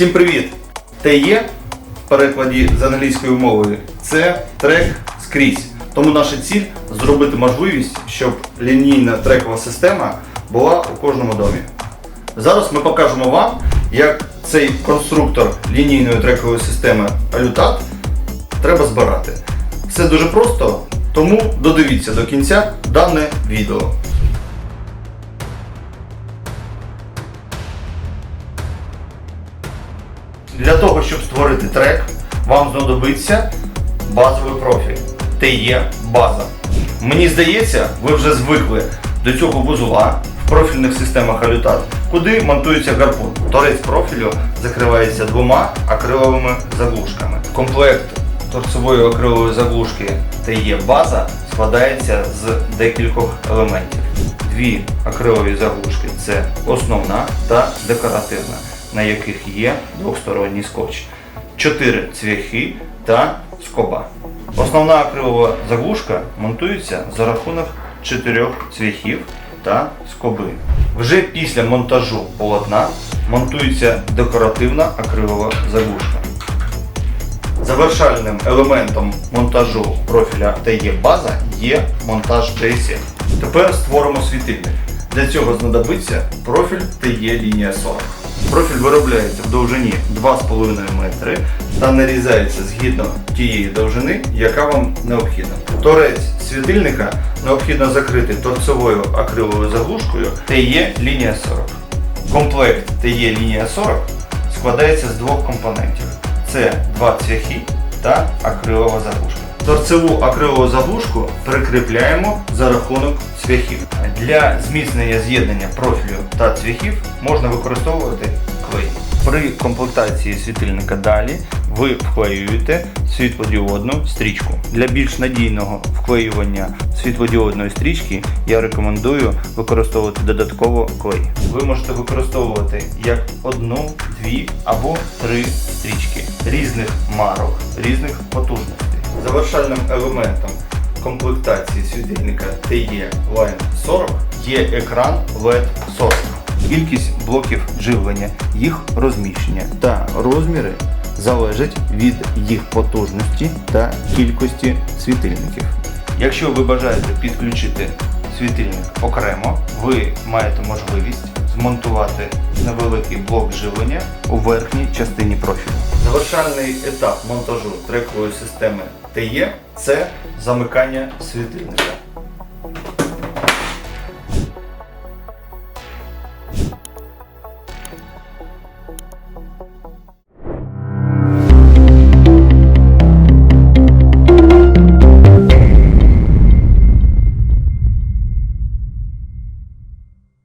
Всім привіт! TE в перекладі з англійської мови це трек скрізь. Тому наша ціль зробити можливість, щоб лінійна трекова система була у кожному домі. Зараз ми покажемо вам, як цей конструктор лінійної трекової системи Alutat треба збирати. Все дуже просто, тому додивіться до кінця дане відео. Для того, щоб створити трек, вам знадобиться базовий профіль. TE база. Мені здається, ви вже звикли до цього вузла в профільних системах Alutat, куди монтується гарпун. Торець профілю закривається двома акриловими заглушками. Комплект торцевої акрилової заглушки TE база складається з декількох елементів. Дві акрилові заглушки це основна та декоративна, на яких є двосторонній скотч, чотири цвяхи та скоба. Основна акрилова заглушка монтується за рахунок чотирьох цвяхів та скоби. Вже після монтажу полотна монтується декоративна акрилова заглушка. Завершальним елементом монтажу профіля TE база є монтаж JSF. Тепер створимо світильник. Для цього знадобиться профіль TE лінія 40. Профіль виробляється в довжині 2,5 метри та нарізається згідно тієї довжини, яка вам необхідна. Торець світильника необхідно закрити торцевою акриловою заглушкою TE лінія 40. Комплект TE лінія 40 складається з двох компонентів. Це два цвяхи та акрилова заглушка. Торцеву акрилову заглушку прикріпляємо за рахунок цвяхів. Для зміцнення з'єднання профілю та цвяхів можна використовувати клей. При комплектації світильника далі ви вклеюєте світлодіодну стрічку. Для більш надійного вклеювання світлодіодної стрічки я рекомендую використовувати додатково клей. Ви можете використовувати як одну, дві або три стрічки різних марок, різних потужностей. Завершальним елементом комплектації світильника TE Line 40 є екран LED 40. Кількість блоків живлення, їх розміщення та розміри залежать від їх потужності та кількості світильників. Якщо ви бажаєте підключити світильник окремо, ви маєте можливість змонтувати невеликий блок живлення у верхній частині профілю. Завершальний етап монтажу трекової системи ТЕ – це замикання світильника.